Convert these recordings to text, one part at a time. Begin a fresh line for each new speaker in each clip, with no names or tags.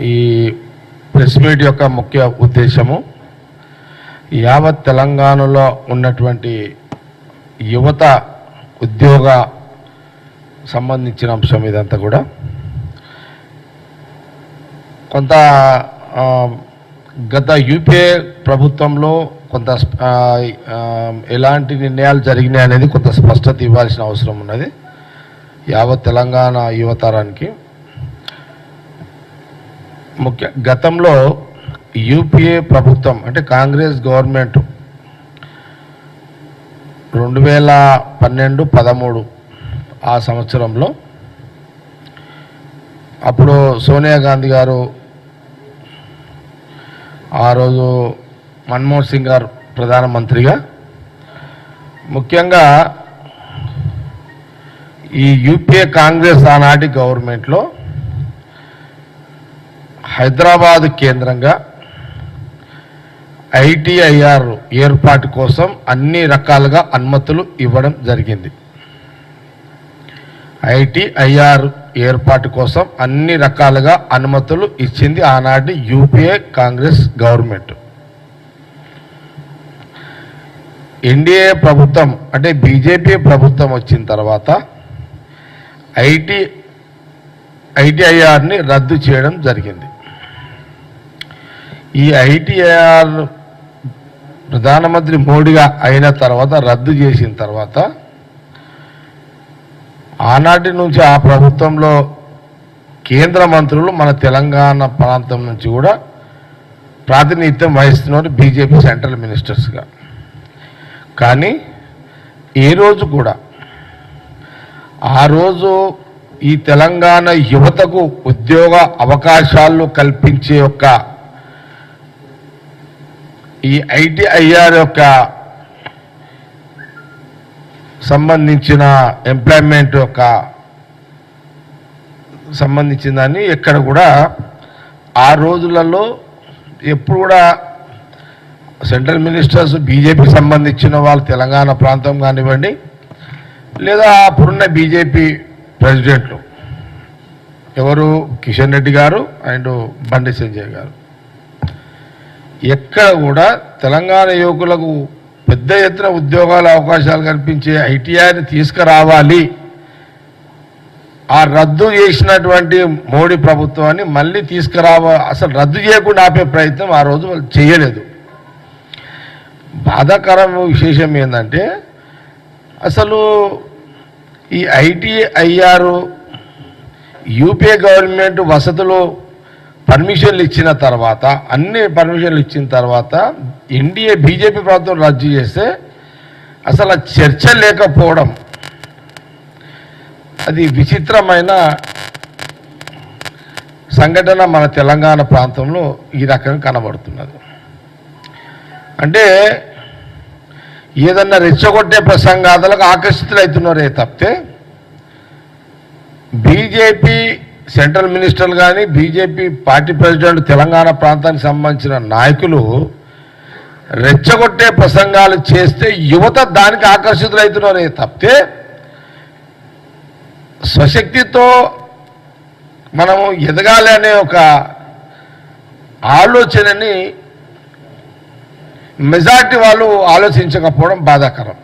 ఈ press meet యొక్క ముఖ్య ఉద్దేశము యావత్ తెలంగాణలో ఉన్నటువంటి యువత ఉద్యోగ సంబంధించిన అంశం ఇదంతా కూడా. కొంత గత యూపీఏ ప్రభుత్వంలో కొంత స్ప- ఎలాంటి నిర్ణయాలు జరిగినాయి అనేది కొంత స్పష్టత ఇవ్వాల్సిన అవసరం ఉన్నది. యావత్ తెలంగాణ యువతరానికి. ముఖ్య. గతంలో యూపీఏ ప్రభుత్వం అంటే కాంగ్రెస్ గవర్నమెంట్ రెండు వేల పన్నెండు పదమూడు ఆ సంవత్సరంలో అప్పుడు సోనియా గాంధీ గారు ఆ రోజు మన్మోహన్ సింగ్ గారు ప్రధానమంత్రిగా ముఖ్యంగా ఈ యూపీఏ కాంగ్రెస్ ఆనాటి గవర్నమెంట్లో హైదరాబాద్ కేంద్రంగా ఐటీఐఆర్ ఏర్పాటు కోసం అన్ని రకాలుగా అనుమతులు ఇవ్వడం జరిగింది. ఐటీఐఆర్ ఏర్పాటు కోసం అన్ని రకాలుగా అనుమతులు ఇచ్చింది ఆనాటి యూపీఏ కాంగ్రెస్ గవర్నమెంట్. ఎన్డీఏ ప్రభుత్వం అంటే బీజేపీ ప్రభుత్వం వచ్చిన తర్వాత ఐటీ ఐటీఐఆర్ని రద్దు చేయడం జరిగింది. ఈ ఐటీఐఆర్ ప్రధానమంత్రి మోడీగా అయిన తర్వాత రద్దు చేసిన తర్వాత ఆనాటి నుంచి ఆ ప్రభుత్వంలో కేంద్ర మంత్రులు మన తెలంగాణ ప్రాంతం నుంచి కూడా ప్రాతినిధ్యం వహిస్తున్నారు బీజేపీ సెంట్రల్ మినిస్టర్స్గా. కానీ ఏ రోజు కూడా ఆ రోజు ఈ తెలంగాణ యువతకు ఉద్యోగ అవకాశాలు కల్పించే యొక్క ఈ ఐటీఐఆర్ యొక్క సంబంధించిన ఎంప్లాయ్మెంట్ యొక్క సంబంధించిన దాన్ని ఎక్కడ కూడా ఆ రోజులలో ఎప్పుడు కూడా సెంట్రల్ మినిస్టర్స్ బీజేపీ సంబంధించిన వాళ్ళు తెలంగాణ ప్రాంతం కానివ్వండి లేదా అప్పుడున్న బీజేపీ ప్రెసిడెంట్లు ఎవరు కిషన్ రెడ్డి గారు అండ్ బండి సంజయ్ గారు. ఎక్కడ కూడా తెలంగాణ యువకులకు పెద్ద ఎత్తున ఉద్యోగాల అవకాశాలు కల్పించే ఐటీఐని తీసుకురావాలి. ఆ రద్దు చేసినటువంటి మోడీ ప్రభుత్వాన్ని మళ్ళీ తీసుకురావ అసలు రద్దు చేయకుండా ఆపే ప్రయత్నం ఆ రోజు వాళ్ళు చేయలేదు. బాధాకరం విశేషం ఏంటంటే అసలు ఈ ఐటీఐఆర్ యూపీఏ గవర్నమెంట్ వసతులు పర్మిషన్లు ఇచ్చిన తర్వాత అన్ని పర్మిషన్లు ఇచ్చిన తర్వాత ఎన్డీఏ బీజేపీ ప్రభుత్వం రద్దు చేస్తే అసలు చర్చ లేకపోవడం అది విచిత్రమైన సంఘటన మన తెలంగాణ ప్రాంతంలో ఈ రకంగా కనబడుతున్నది. అంటే ఏదన్నా రెచ్చగొట్టే ప్రసంగాదులకు ఆకర్షితులవుతున్నారే తప్పితే బీజేపీ సెంట్రల్ మినిస్టర్లు కానీ బీజేపీ పార్టీ ప్రెసిడెంట్ తెలంగాణ ప్రాంతానికి సంబంధించిన నాయకులు రెచ్చగొట్టే ప్రసంగాలు చేస్తే యువత దానికి ఆకర్షితులవుతున్నారే తప్పితే స్వశక్తితో మనము ఎదగాలి అనే ఒక ఆలోచనని మెజార్టీ వాళ్ళు ఆలోచించకపోవడం బాధాకరం.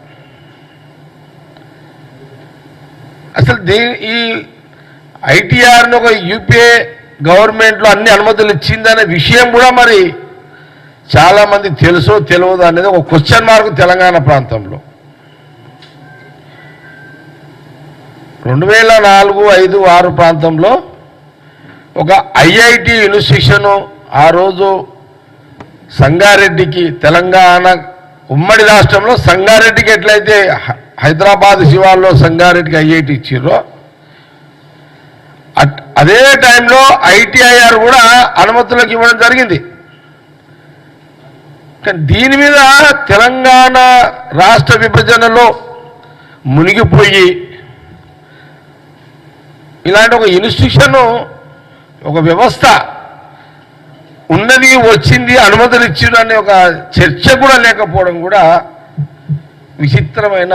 అసలు దీని ఈ ఐటీఆర్ని ఒక యూపీఏ గవర్నమెంట్లో అన్ని అనుమతులు ఇచ్చిందనే విషయం కూడా మరి చాలామంది తెలుసో తెలియదు అనేది ఒక క్వశ్చన్ మార్క్ తెలంగాణ ప్రాంతంలో. రెండు వేల నాలుగు ఐదు ఆరు ప్రాంతంలో ఒక ఐఐటి ఇన్స్టిట్యూషను ఆ రోజు సంగారెడ్డికి తెలంగాణ ఉమ్మడి రాష్ట్రంలో సంగారెడ్డికి ఎట్లయితే హైదరాబాద్ శివాల్లో సంగారెడ్డికి ఐఐటి ఇచ్చిర్రో అదే టైంలో ఐటీఐఆర్ కూడా అనుమతులకు ఇవ్వడం జరిగింది. దీని మీద తెలంగాణ రాష్ట్ర విభజనలో మునిగిపోయి ఇలాంటి ఒక ఇన్స్టిట్యూషన్ ఒక వ్యవస్థ ఉన్నది వచ్చింది అనుమతులు ఇచ్చిండు అనే ఒక చర్చ కూడా లేకపోవడం కూడా విచిత్రమైన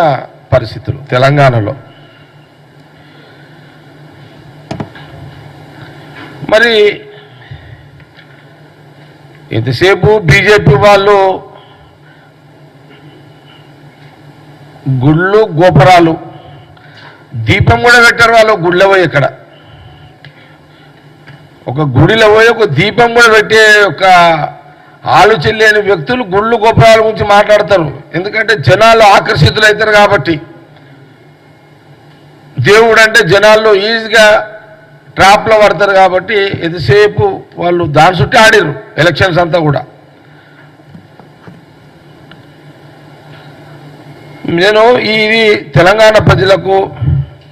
పరిస్థితులు తెలంగాణలో. మరి ఎంతసేపు బీజేపీ వాళ్ళు గుళ్ళు గోపురాలు దీపం కూడా పెట్టారు వాళ్ళు గుళ్ళో పోయి ఇక్కడ. ఒక గుడిలో పోయి ఒక దీపం కూడా పెట్టే ఒక ఆలోచన లేని వ్యక్తులు గుళ్ళు గోపురాల గురించి మాట్లాడతారు. ఎందుకంటే జనాలు ఆకర్షితులు అవుతారు కాబట్టి. దేవుడు అంటే జనాల్లో ఈజీగా ట్రాప్లో పడతారు కాబట్టి ఎంతసేపు వాళ్ళు దాని చుట్టూ ఆడిరు ఎలక్షన్స్ అంతా కూడా. నేను ఇది తెలంగాణ ప్రజలకు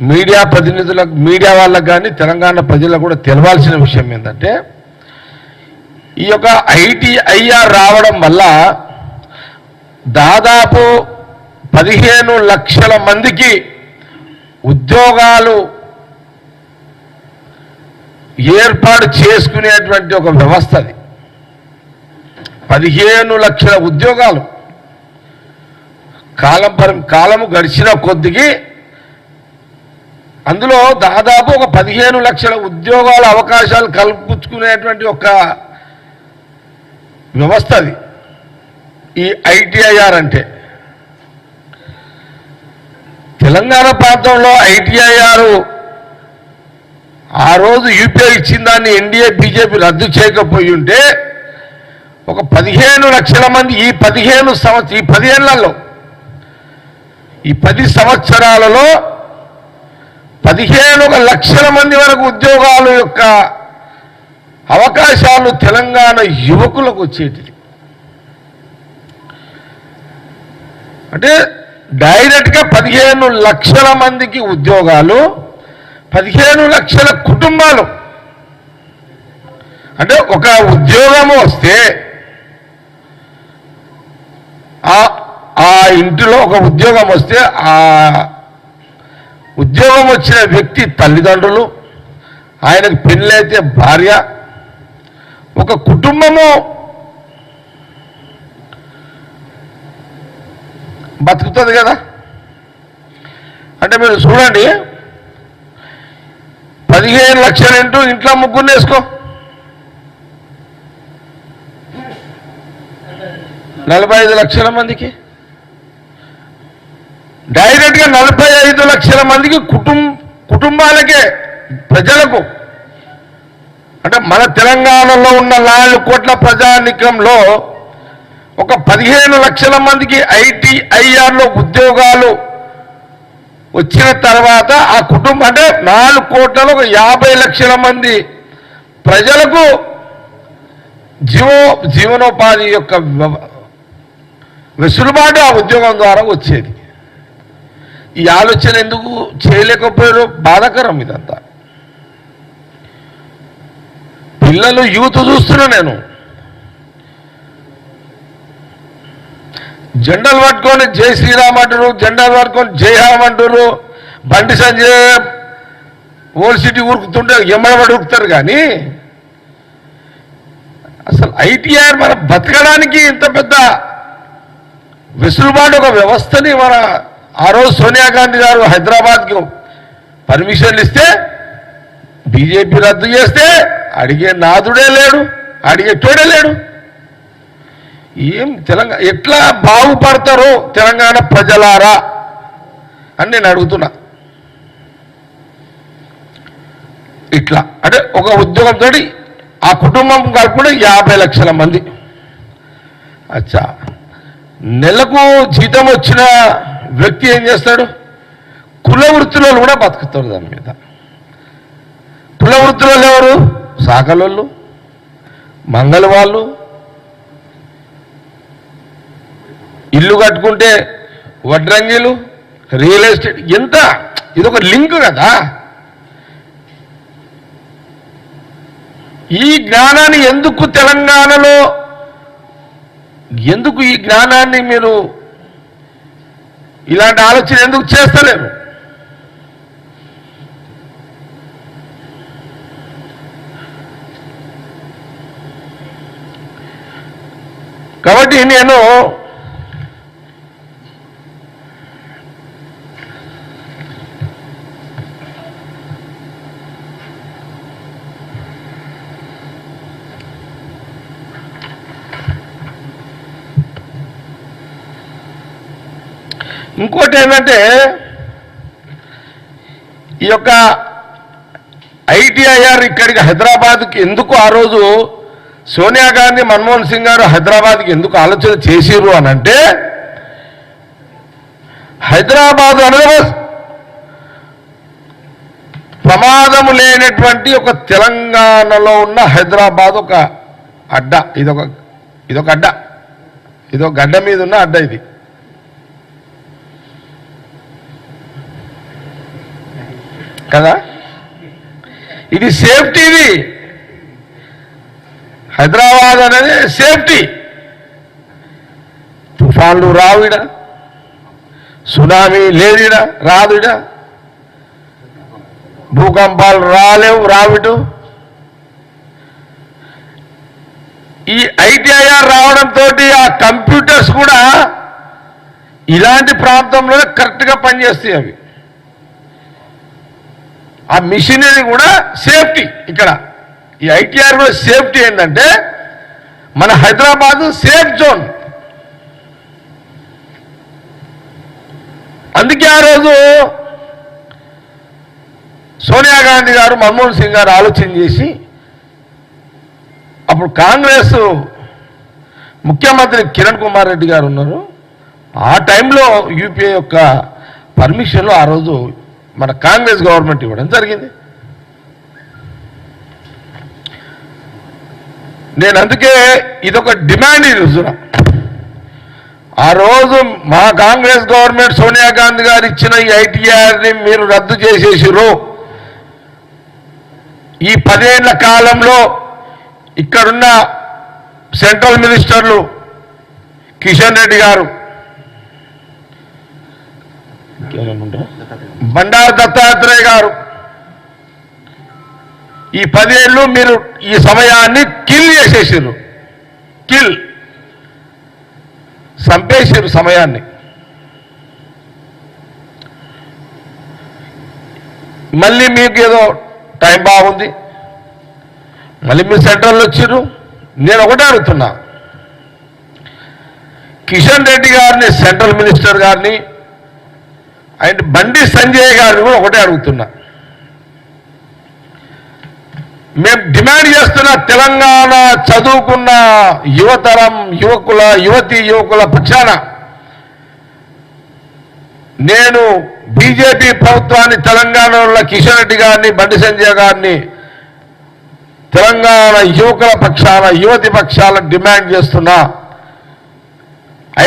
మీడియా ప్రతినిధులకు మీడియా వాళ్ళకు కానీ తెలంగాణ ప్రజలకు కూడా తెలవాల్సిన విషయం ఏంటంటే ఈ యొక్క ఐటీఐఆర్ రావడం వల్ల దాదాపు పదిహేను లక్షల మందికి ఉద్యోగాలు ఏర్పాటు చేసుకునేటువంటి ఒక వ్యవస్థ అది. పదిహేను లక్షల ఉద్యోగాలు. కాలం పరి కాలము గడిచిన కొద్దికి అందులో దాదాపు ఒక పదిహేను లక్షల ఉద్యోగాల అవకాశాలు కల్పించుకునేటువంటి ఒక వ్యవస్థ అది. ఈ ఐటీఐఆర్ అంటే. తెలంగాణ ప్రాంతంలో ఐటీఐఆర్ ఆ రోజు యూపీఐ ఇచ్చిన దాన్ని ఎన్డీఏ బీజేపీ రద్దు చేయకపోయి ఉంటే ఒక పదిహేను లక్షల మంది ఈ పదిహేను సంవత్సరం ఈ పదిహేనులలో ఈ పది సంవత్సరాలలో పదిహేను లక్షల మంది వరకు ఉద్యోగాల యొక్క అవకాశాలు తెలంగాణ యువకులకు వచ్చేటివి అంటే డైరెక్ట్గా పదిహేను లక్షల మందికి ఉద్యోగాలు పదిహేను లక్షల కుటుంబాలు. అంటే ఒక ఉద్యోగము వస్తే ఆ ఆ ఇంటిలో ఒక ఉద్యోగం వస్తే ఆ ఉద్యోగం వచ్చిన వ్యక్తి తల్లిదండ్రులు ఆయనకు పెళ్ళైతే భార్య ఒక కుటుంబము బతుకుతుంది కదా. అంటే మీరు చూడండి పదిహేను లక్షలు ఇంటూ ఇంట్లో ముగ్గురు వేసుకో నలభై ఐదు లక్షల మందికి. డైరెక్ట్గా నలభై ఐదు లక్షల మందికి కుటుంబ కుటుంబాలకే ప్రజలకు. అంటే మన తెలంగాణలో ఉన్న నాలుగు కోట్ల ప్రజానికంలో ఒక పదిహేను లక్షల మందికి ఐటీఐఆర్లో ఉద్యోగాలు వచ్చిన తర్వాత ఆ కుటుంబం అంటే నాలుగు కోట్ల ఒక యాభై లక్షల మంది ప్రజలకు జీవో జీవనోపాధి యొక్క వెసులుబాటు ఆ ఉద్యోగం ద్వారా వచ్చేది. ఈ ఆలోచన ఎందుకు చేయలేకపోయారు బాధాకరం ఇదంతా. పిల్లలు యూత్ చూస్తున్నా నేను. జెండాలు పట్టుకొని జై శ్రీరామ్ అంటారు జెండాలు పట్టుకొని జై రామ్ అంటారు బండి సంజయ్ ఓల్డ్ సిటీ ఉరుకుతుంటే ఎమ్మడబడి ఉరుకుతారు కానీ అసలు ఐటీఆర్ మన బతకడానికి ఇంత పెద్ద వెసులుబాటు ఒక వ్యవస్థని మన ఆ రోజు సోనియా గాంధీ గారు హైదరాబాద్కి పర్మిషన్లు ఇస్తే బీజేపీ రద్దు చేస్తే అడిగే నాదుడే లేడు అడిగేటోడే లేడు. ఏం తెలంగాణ ఎట్లా బాగుపడతారో తెలంగాణ ప్రజలారా అని నేను అడుగుతున్నా. ఇట్లా. అంటే ఒక ఉద్యోగంతో ఆ కుటుంబం కాకుండా యాభై లక్షల మంది. అచ్చా. నెలకు జీతం వచ్చిన వ్యక్తి ఏం చేస్తాడు? కుల వృత్తిలో కూడా బతుకుతారు దాని మీద. కుల వృత్తిలో ఎవరు? సాకలోళ్ళు మంగళవాళ్ళు వాళ్ళు ఇల్లు కట్టుకుంటే వడ్రంగిలు రియల్ ఎస్టేట్ ఎంత? ఇది ఒక లింక్ కదా. ఈ జ్ఞానాన్ని ఎందుకు తెలంగాణలో ఎందుకు ఈ జ్ఞానాన్ని మీరు ఇలాంటి ఆలోచన ఎందుకు చేస్తలేరు? కాబట్టి నేను ఇంకోటి ఏంటంటే ఈ యొక్క ఐటీఐఆర్ ఇక్కడికి హైదరాబాద్కి ఎందుకు ఆ రోజు సోనియా గాంధీ మన్మోహన్ సింగ్ గారు హైదరాబాద్కి ఎందుకు ఆలోచన చేసిరు అని అంటే హైదరాబాద్ అనేది ప్రమాదము లేనటువంటి ఒక తెలంగాణలో ఉన్న హైదరాబాద్ ఒక అడ్డ. ఇదొక ఇదొక అడ్డ. ఇదొక గడ్డ మీద ఉన్న అడ్డ ఇది. కదా? ఇది సేఫ్టీ ఇది. హైదరాబాద్ అనేది సేఫ్టీ. తుఫాన్లు రావిడ సునామీ లేదిడ రాదుడ భూకంపాలు రాలేవు రావిడు ఈ ఐటీఐఆర్ రావడంతో ఆ కంప్యూటర్స్ కూడా ఇలాంటి ప్రాంతంలోనే కరెక్ట్గా పనిచేస్తాయి అవి. ఆ మిషనరీ కూడా సేఫ్టీ. ఇక్కడ ఈ ఐటీఆర్ కూడా సేఫ్టీ ఏంటంటే మన హైదరాబాద్ సేఫ్ జోన్. అందుకే ఆ రోజు సోనియా గాంధీ గారు మన్మోహన్ సింగ్ గారు ఆలోచన చేసి అప్పుడు కాంగ్రెస్ ముఖ్యమంత్రి కిరణ్ కుమార్ రెడ్డి గారు ఉన్నారు. ఆ టైంలో యూపీఏ యొక్క పర్మిషన్లు ఆ రోజు మన కాంగ్రెస్ గవర్నమెంట్ ఇవ్వడం జరిగింది. నేను అందుకే ఇదొక డిమాండ్ ఈ రోజున ఆ రోజు మా కాంగ్రెస్ గవర్నమెంట్ సోనియా గాంధీ గారు ఇచ్చిన ఈ ఐటీఆర్ని మీరు రద్దు చేసేసిరు ఈ పదేళ్ళ కాలంలో ఇక్కడున్న సెంట్రల్ మినిస్టర్లు కిషన్ రెడ్డి గారు. బండారు దత్తాత్రేయ గారు ఈ పదేళ్ళు మీరు ఈ సమయాన్ని కిల్ చేసేసారు కిల్. చంపేసారు సమయాన్ని. మళ్ళీ మీకు ఏదో టైం బాగుంది. మళ్ళీ మీరు సెంట్రల్ వచ్చారు నేను ఒకటే అడుగుతున్నా. కిషన్ రెడ్డి గారిని సెంట్రల్ మినిస్టర్ గారిని అండ్ బండి సంజయ్ గారు కూడా ఒకటే అడుగుతున్నా. మేము డిమాండ్ చేస్తున్న తెలంగాణ చదువుకున్న యువతరం యువకుల యువతి యువకుల పక్షాన నేను బీజేపీ ప్రభుత్వాన్ని తెలంగాణలో కిషన్ రెడ్డి గారిని బండి సంజయ్ గారిని తెలంగాణ యువకుల పక్షాన యువతి పక్షాల డిమాండ్ చేస్తున్నా.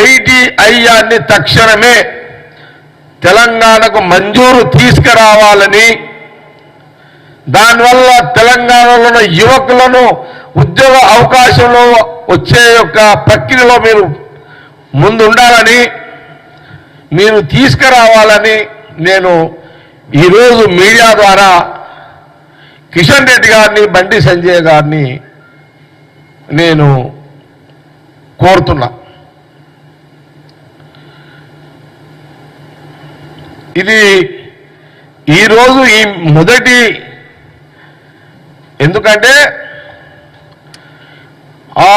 ఐటీఐఆర్ని తక్షణమే తెలంగాణకు మంజూరు తీసుకురావాలని దానివల్ల తెలంగాణలో యువకులను ఉద్యోగ అవకాశంలో వచ్చే యొక్క ప్రక్రియలో మీరు ముందుండాలని మీరు తీసుకురావాలని నేను ఈరోజు మీడియా ద్వారా కిషన్ రెడ్డి గారిని బండి సంజయ్ గారిని నేను కోరుతున్నా. ఇది ఈరోజు ఈ మొదటి ఎందుకంటే ఆ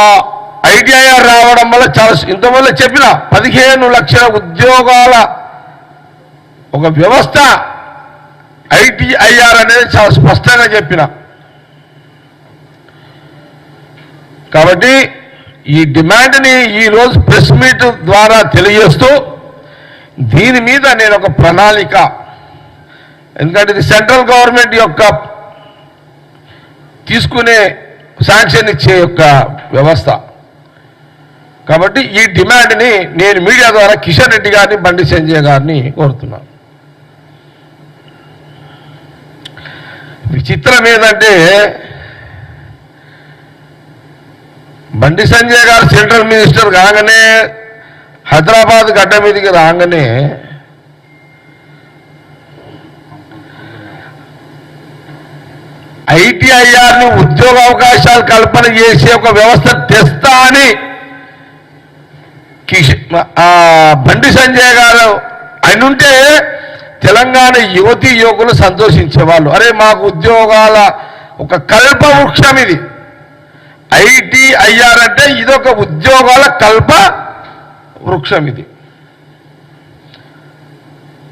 ఐటీఐఆర్ రావడం వల్ల చాలా ఇంతవల్ల చెప్పిన పదిహేను లక్షల ఉద్యోగాల ఒక వ్యవస్థ ఐటీఐఆర్ అనేది చాలా స్పష్టంగా చెప్పిన. కాబట్టి ఈ డిమాండ్ని ఈరోజు ప్రెస్ మీట్ ద్వారా తెలియజేస్తూ దీని మీద నేను ఒక ప్రణాళిక. ఎందుకంటే ఇది సెంట్రల్ గవర్నమెంట్ యొక్క తీసుకునే శాంక్షన్ ఇచ్చే యొక్క వ్యవస్థ. కాబట్టి ఈ డిమాండ్ని నేను మీడియా ద్వారా కిషన్ రెడ్డి గారిని బండి సంజయ్ గారిని కోరుతున్నాను. విచిత్రం ఏంటంటే బండి సంజయ్ గారు సెంట్రల్ మినిస్టర్ కాగానే హైదరాబాద్ గడ్డ మీదకి రాగానే ఐటీఐఆర్ని ఉద్యోగ అవకాశాలు కల్పన చేసే ఒక వ్యవస్థ తెస్తా అని బండి సంజయ్ గారు ఆయన ఉంటే తెలంగాణ యువతి యువకులు సంతోషించేవాళ్ళు. అరే మాకు ఉద్యోగాల ఒక కల్ప వృక్షం ఇది. ఐటీఐఆర్ అంటే ఇదొక ఉద్యోగాల కల్ప వృక్షం ఇది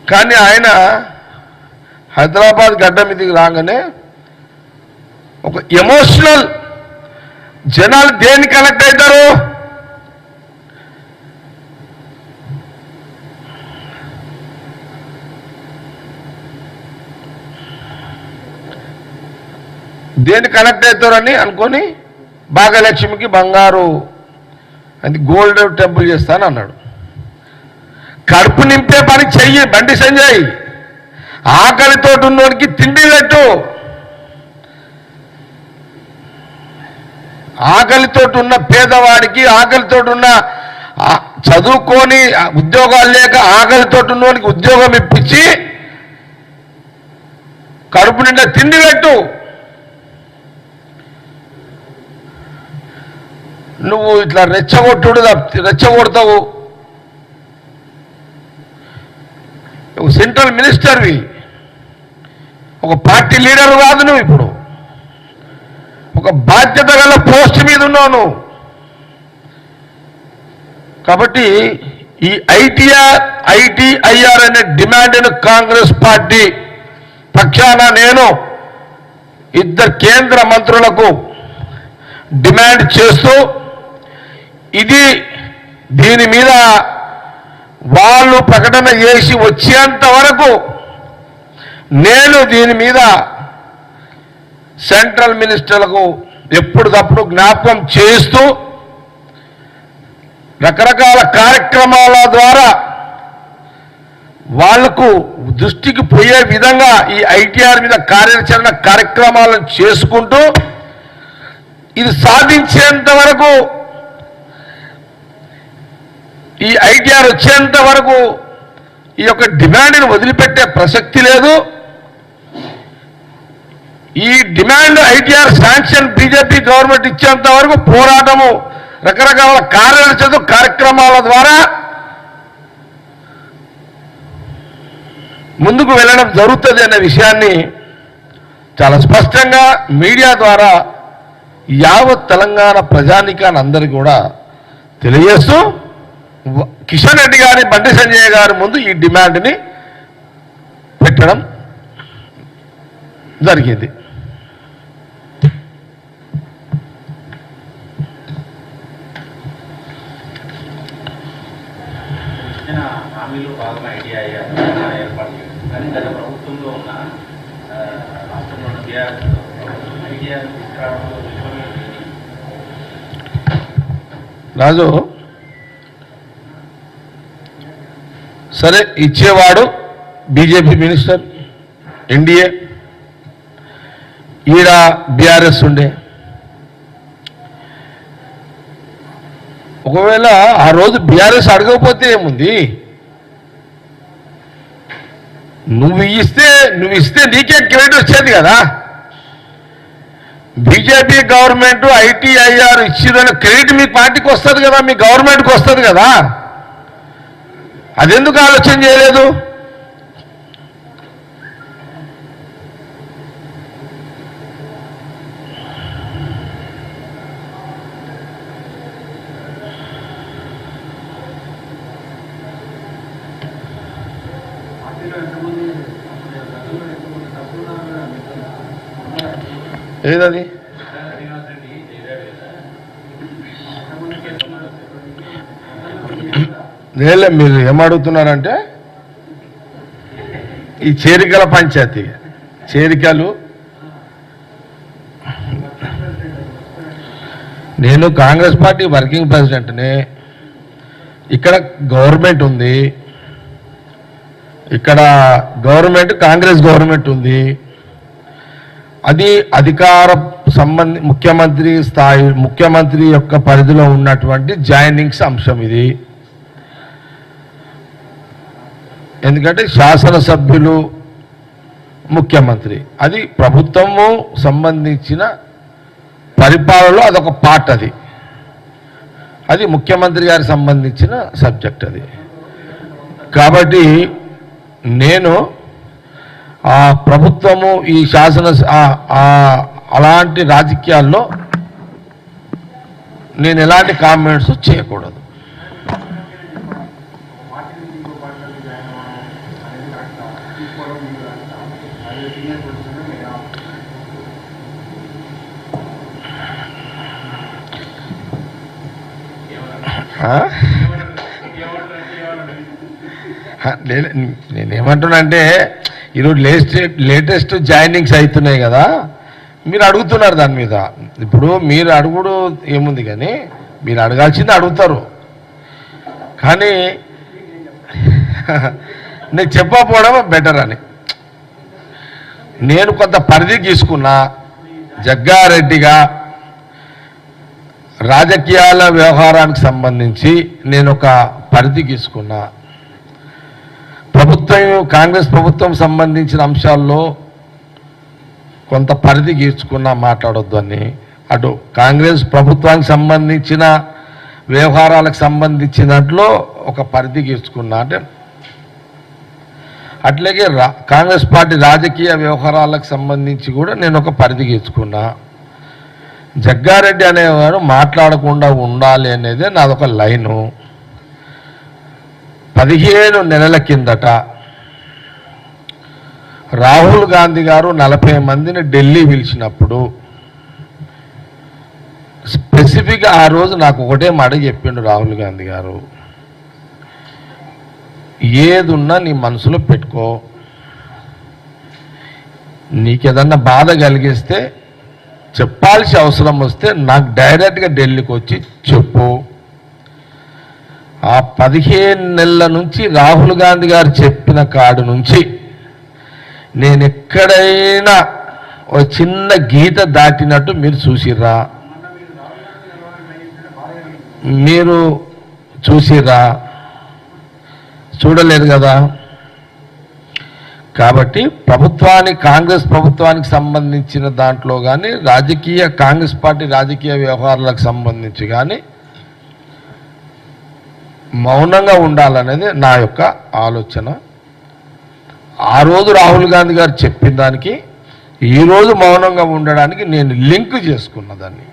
కానీ ఆయన హైదరాబాద్ గడ్డ మీదకి రాగానే ఒక ఎమోషనల్ జనాలు దేన్ని కనెక్ట్ అవుతారు? దేన్ని కనెక్ట్ అవుతారని అనుకొని భాగ్యలక్ష్మికి బంగారు అది గోల్డ్ టెంపుల్ చేస్తాను అన్నాడు. కడుపు నింపే పని చెయ్యి బండి సంజయ్. ఆకలితో ఉన్నోడికి తిండి పెట్టు. ఆకలితో ఉన్న పేదవాడికి ఆకలితో ఉన్న చదువుకొని ఉద్యోగాలు లేక ఆకలితో ఉన్నోడికి ఉద్యోగం ఇప్పించి కడుపు నిండా తిండి పెట్టు. నువ్వు ఇట్లా రెచ్చగొట్టుడు రెచ్చగొడతావు. ఒక సెంట్రల్ మినిస్టర్వి. ఒక పార్టీ లీడర్ కాదు నువ్వు ఇప్పుడు. ఒక బాధ్యత గల పోస్ట్ మీద ఉన్నావు నువ్వు. కాబట్టి ఈ ఐటీఆర్ ఐటీఐఆర్ అనే డిమాండ్ను కాంగ్రెస్ పార్టీ పక్షాన నేను ఇద్దరు కేంద్ర మంత్రులకు డిమాండ్ చేస్తూ ఇది దీని మీద వాళ్ళు ప్రకటన చేసి వచ్చేంత వరకు నేను దీని మీద సెంట్రల్ మినిస్టర్లకు ఎప్పటికప్పుడు జ్ఞాపకం చేస్తూ రకరకాల కార్యక్రమాల ద్వారా వాళ్ళకు దృష్టికి పోయే విధంగా ఈ ఐటీఆర్ మీద కార్యాచరణ కార్యక్రమాలను చేసుకుంటూ ఇది సాధించేంత వరకు ఈ ఐటీఆర్ వచ్చేంత వరకు ఈ యొక్క డిమాండ్ని వదిలిపెట్టే ప్రసక్తి లేదు. ఈ demand ITR sanction BJP government ఇచ్చేంత వరకు పోరాటము రకరకాల కార్యాచరణ కార్యక్రమాల ద్వారా ముందుకు వెళ్ళడం జరుగుతుంది అనే విషయాన్ని చాలా స్పష్టంగా మీడియా ద్వారా యావత్ తెలంగాణ ప్రజానికాన్ని అందరికీ కూడా తెలియజేస్తూ కిషన్ రెడ్డి గారి బండి సంజయ్ గారి ముందు ఈ డిమాండ్ని పెట్టడం జరిగింది.
ఇచ్చిన హామీలో భాగం ఐడియా ఏర్పాటు చేయడం కానీ గత ప్రభుత్వంలో ఉన్న ఆ, రాష్ట్రంలో ఉన్న బీఆర్ఎస్ ఐడియాను తీసుకురావడంలో విఫలమైన దీన్ని
రాజు సరే ఇచ్చేవాడు బీజేపీ మినిస్టర్ ఎన్డీఏ ఈడ బీఆర్ఎస్ ఉండే. ఒకవేళ ఆ రోజు బీఆర్ఎస్ అడగకపోతే ఏముంది? నువ్వు ఇస్తే నువ్వు ఇస్తే నీకే క్రెడిట్ వచ్చేది కదా. బీజేపీ గవర్నమెంట్ ఐటీఐఆర్ ఇచ్చిందని క్రెడిట్ మీ పార్టీకి వస్తుంది కదా మీ గవర్నమెంట్కి వస్తుంది కదా. అదెందుకు ఆలోచన చేయలేదు? ఏదది? నేలే మీరు ఏమడుగుతున్నారంటే ఈ చేరికల పంచాయతీ చేరికలు. నేను కాంగ్రెస్ పార్టీ వర్కింగ్ ప్రెసిడెంట్ని ఇక్కడ గవర్నమెంట్ ఉంది. ఇక్కడ గవర్నమెంట్ కాంగ్రెస్ గవర్నమెంట్ ఉంది. అది అధికార సంబంధి ముఖ్యమంత్రి స్థాయి ముఖ్యమంత్రి యొక్క పరిధిలో ఉన్నటువంటి జాయినింగ్స్ అంశం ఇది. ఎందుకంటే శాసనసభ్యులు ముఖ్యమంత్రి. అది ప్రభుత్వము సంబంధించిన పరిపాలనలో అదొక పార్ట్ అది. అది ముఖ్యమంత్రి గారికి సంబంధించిన సబ్జెక్ట్ అది. కాబట్టి నేను ఆ ప్రభుత్వము ఈ శాసన ఆ- అలాంటి రాజకీయాల్లో నేను ఎలాంటి కామెంట్స్ చేయకూడదు
పార్టీ నుంచి ఇంకో పార్టీలోకి జాయిన్ అవ్వడం అనేది
నేనేమంటున్నా అంటే ఈరోజు లేటెస్ట్ లేటెస్ట్ జాయినింగ్స్ అవుతున్నాయి కదా మీరు అడుగుతున్నారు దాని మీద. ఇప్పుడు మీరు అడుగుడు ఏముంది కానీ మీరు అడగాల్సింది అడుగుతారు. కానీ నేను చెప్పకపోవడం బెటర్ అని. నేను కొంత పరిధి తీసుకున్నా జగ్గారెడ్డిగా రాజకీయాల వ్యవహారానికి సంబంధించి నేను ఒక పరిధి తీసుకున్నా ప్రభుత్వం కాంగ్రెస్ ప్రభుత్వం సంబంధించిన అంశాల్లో కొంత పరిధి గీర్చుకున్నా మాట్లాడొద్దు అని. అటు కాంగ్రెస్ ప్రభుత్వానికి సంబంధించిన వ్యవహారాలకు సంబంధించినట్లో ఒక పరిధి గీర్చుకున్నా అంటే అట్లాగే రా కాంగ్రెస్ పార్టీ రాజకీయ వ్యవహారాలకు సంబంధించి కూడా నేను ఒక పరిధి గీర్చుకున్నా జగ్గారెడ్డి అనేవారు మాట్లాడకుండా ఉండాలి అనేది నాదొక లైను. పదిహేను నెలల కిందట రాహుల్ గాంధీ గారు నలభై మందిని ఢిల్లీ పిలిచినప్పుడు స్పెసిఫిక్ ఆ రోజు నాకు ఒకటే మాట చెప్పిండు రాహుల్ గాంధీ గారు. ఏదున్నా నీ మనసులో పెట్టుకో. నీకేదన్నా బాధ కలిగిస్తే చెప్పాల్సిన అవసరం వస్తే నాకు డైరెక్ట్గా ఢిల్లీకి వచ్చి చెప్పు. ఆ పదిహేను నెలల నుంచి రాహుల్ గాంధీ గారు చెప్పిన కాడు నుంచి నేను ఎక్కడైనా ఒక చిన్న గీత దాటినట్టు మీరు చూసిర్రా? మీరు చూసిర్రా? చూడలేదు కదా? కాబట్టి ప్రభుత్వానికి కాంగ్రెస్ ప్రభుత్వానికి సంబంధించిన దాంట్లో కానీ రాజకీయ కాంగ్రెస్ పార్టీ రాజకీయ వ్యవహారాలకు సంబంధించి కానీ మౌనంగా ఉండాలనేది నా యొక్క ఆలోచన. ఆ రోజు రాహుల్ గాంధీ గారు చెప్పిన దానికి ఈ రోజు మౌనంగా ఉండడానికి నేను లింక్ చేసుకున్న దాన్ని.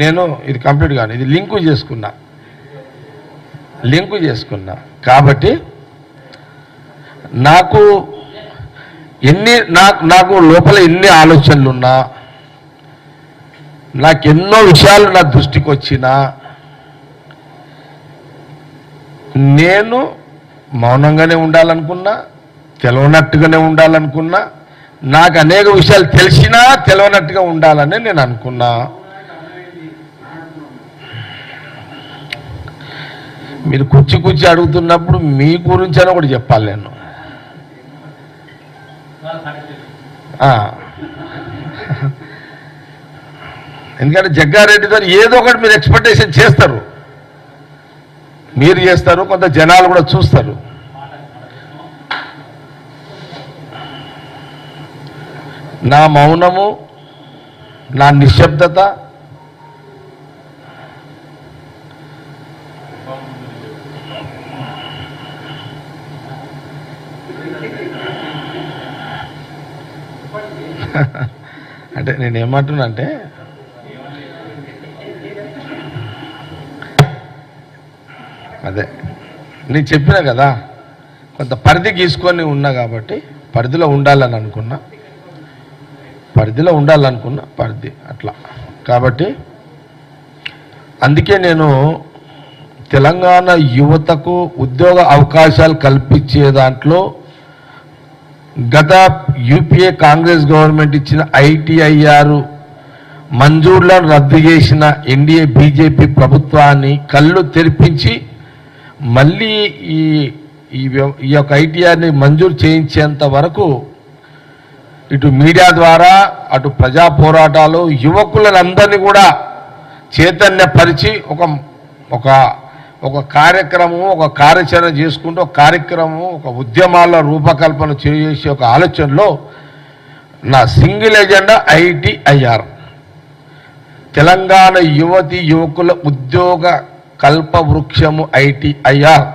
నేను ఇది కంప్లీట్ కానీ ఇది లింకు చేసుకున్నా. లింకు చేసుకున్నా. కాబట్టి నాకు ఎన్ని నాకు నాకు లోపల ఎన్ని ఆలోచనలు ఉన్నా నాకు ఎన్నో విషయాలు నా దృష్టికి వచ్చినా నేను మౌనంగానే ఉండాలనుకున్నా తెలవనట్టుగానే ఉండాలనుకున్నా నాకు అనేక విషయాలు తెలిసినా తెలవనట్టుగా ఉండాలని నేను అనుకున్నా. మీరు కూర్చి కుర్చీ అడుగుతున్నప్పుడు మీ గురించి అని ఒకటి చెప్పాలి నేను. ఎందుకంటే జగ్గారెడ్డితో ఏదో ఒకటి మీరు ఎక్స్పెక్టేషన్ చేస్తారు. మీరు చేస్తారు కొంత జనాలు కూడా చూస్తారు. నా మౌనము నా నిశ్శబ్దత అంటే నేను ఏమంటున్నా అంటే అదే నేను చెప్పినా కదా కొంత పరిధి గీసుకొని ఉన్నా కాబట్టి పరిధిలో ఉండాలని అనుకున్నా. పరిధిలో ఉండాలనుకున్నా పరిధి అట్లా. కాబట్టి అందుకే నేను తెలంగాణ యువతకు ఉద్యోగ అవకాశాలు కల్పించే దాంట్లో గత యూపీఏ కాంగ్రెస్ గవర్నమెంట్ ఇచ్చిన ఐటీఐఆర్ మంజూర్లను రద్దు చేసిన ఎన్డీఏ బీజేపీ ప్రభుత్వాన్ని కళ్ళు తెరిపించి మళ్ళీ ఈ ఈ ఈ యొక్క ఐటీఆర్ని మంజూరు చేయించేంత వరకు ఇటు మీడియా ద్వారా అటు ప్రజా పోరాటాలు యువకులందరినీ కూడా చైతన్యపరిచి ఒక ఒక ఒక కార్యక్రమం ఒక కార్యాచరణ చేసుకుంటూ ఒక కార్యక్రమం ఒక ఉద్యమాల రూపకల్పన చేసే ఒక ఆలోచనలో నా సింగిల్ ఎజెండా ఐటీఐఆర్ తెలంగాణ యువతి యువకుల ఉద్యోగ కల్ప వృక్షము ఐటీఐఆర్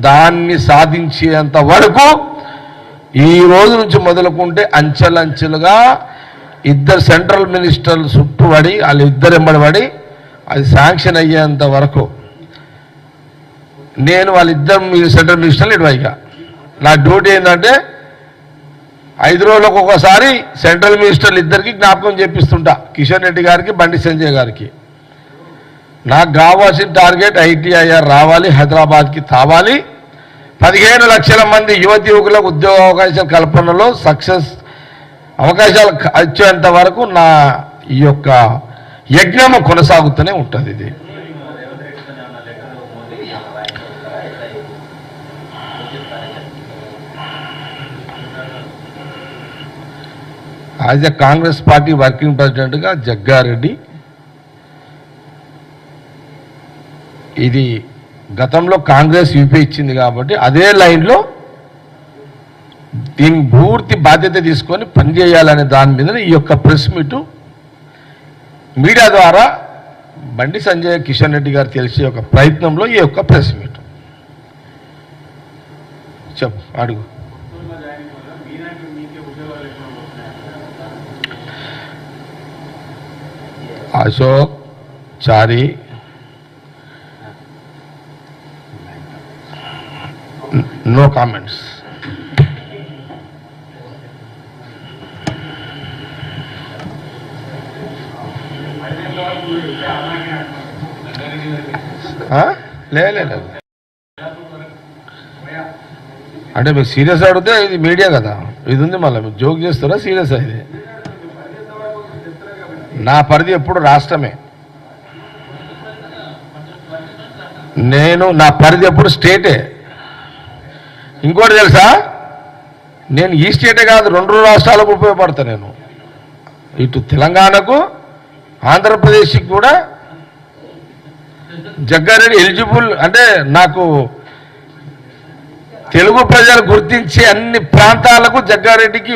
దాన్ని సాధించేంత వరకు ఈ రోజు నుంచి మొదలుకుంటే అంచెలంచెలుగా ఇద్దరు సెంట్రల్ మినిస్టర్లు చుట్టుపడి వాళ్ళు ఇద్దరు ఎంబడి పడి అది శాంక్షన్ అయ్యేంత వరకు నేను వాళ్ళిద్దరం సెంట్రల్ మినిస్టర్లు ఇటువైగా నా డ్యూటీ ఏంటంటే ఐదు రోజులకు ఒకసారి సెంట్రల్ మినిస్టర్లు ఇద్దరికి జ్ఞాపకం చేపిస్తుంటా. కిషన్ రెడ్డి గారికి బండి సంజయ్ గారికి. నాకు కావాల్సిన టార్గెట్ ఐటీఐఆర్ రావాలి హైదరాబాద్కి తావాలి. పదిహేను లక్షల మంది యువతి యువకులకు ఉద్యోగ అవకాశాల కల్పనలో సక్సెస్ అవకాశాలు వచ్చేంత వరకు నా ఈ యొక్క యజ్ఞము కొనసాగుతూనే ఉంటుంది ఇది. As a Congress party working ప్రెసిడెంట్గా జగ్గారెడ్డి. ఇది గతంలో కాంగ్రెస్ యూపీ ఇచ్చింది కాబట్టి అదే లైన్లో దీని పూర్తి బాధ్యత తీసుకొని పనిచేయాలనే దాని మీద ఈ యొక్క ప్రెస్ మీటు మీడియా ద్వారా బండి సంజయ్ కిషన్ రెడ్డి గారు తెలిసే ఒక ప్రయత్నంలో ఈ యొక్క ప్రెస్ మీట్. చెప్పు అడుగు. అశోక్ చారి. నో కామెంట్స్ లేదు లే, లే. అంటే మీకు సీరియస్ అడిగితే ఇది మీడియా కదా. ఇది ఉంది మళ్ళీ. మీరు జోక్ చేస్తారా? సీరియస్ ఇది నా పరిధి ఎప్పుడు రాష్ట్రమే. నేను నా పరిధి ఎప్పుడు స్టేటే. ఇంకోటి తెలుసా? నేను ఈ స్టేటే కాదు రెండు రాష్ట్రాలకు ఉపయోగపడతా నేను. ఇటు తెలంగాణకు ఆంధ్రప్రదేశ్కి కూడా జగ్గారెడ్డి ఎలిజిబుల్ అంటే నాకు తెలుగు ప్రజలు గుర్తించే అన్ని ప్రాంతాలకు జగ్గారెడ్డికి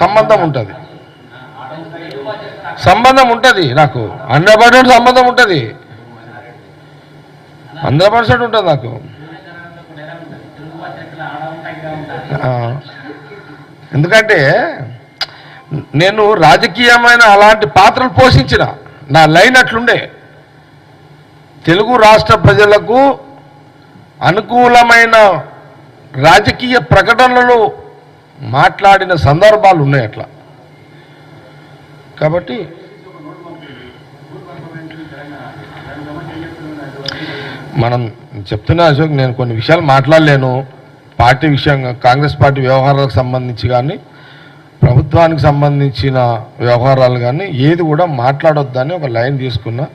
సంబంధం. ఉంటుంది. సంబంధం ఉంటుంది నాకు. హండ్రెడ్ పర్సెంట్ సంబంధం ఉంటుంది. హండ్రెడ్ పర్సెంట్ ఉంటుంది నాకు. ఎందుకంటే నేను రాజకీయమైన అలాంటి పాత్రలు పోషించిన. నా లైన్ అట్లుండే. తెలుగు రాష్ట్ర ప్రజలకు అనుకూలమైన రాజకీయ ప్రకటనలు మాట్లాడిన సందర్భాలు ఉన్నాయి అట్లా. కాబట్టి మనం చెప్తున్నా అశోక్ నేను కొన్ని విషయాలు మాట్లాడలేను. పార్టీ విషయంగా కాంగ్రెస్ పార్టీ వ్యవహారాలకు సంబంధించి కానీ ప్రభుత్వానికి సంబంధించిన వ్యవహారాలు కానీ ఏది కూడా మాట్లాడొద్దని ఒక లైన్ తీసుకున్నా.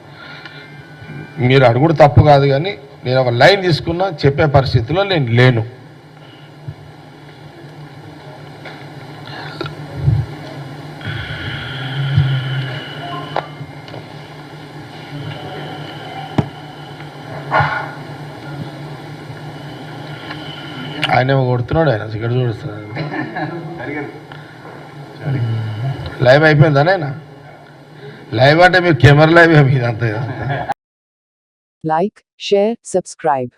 మీరు అడుగుడు తప్పు కాదు కానీ నేను ఒక లైన్ తీసుకున్నా చెప్పే పరిస్థితిలో నేను లేను. ఆయన ఏమో కొడుతున్నాడు ఆయన ఇక్కడ చూడుస్తున్నాడు లైవ్ అయిపోయిందా నాయన? లైవ్ అంటే మీరు కెమెరా లైవ్ ఇదంతా ఇదంతా
Like, share, subscribe.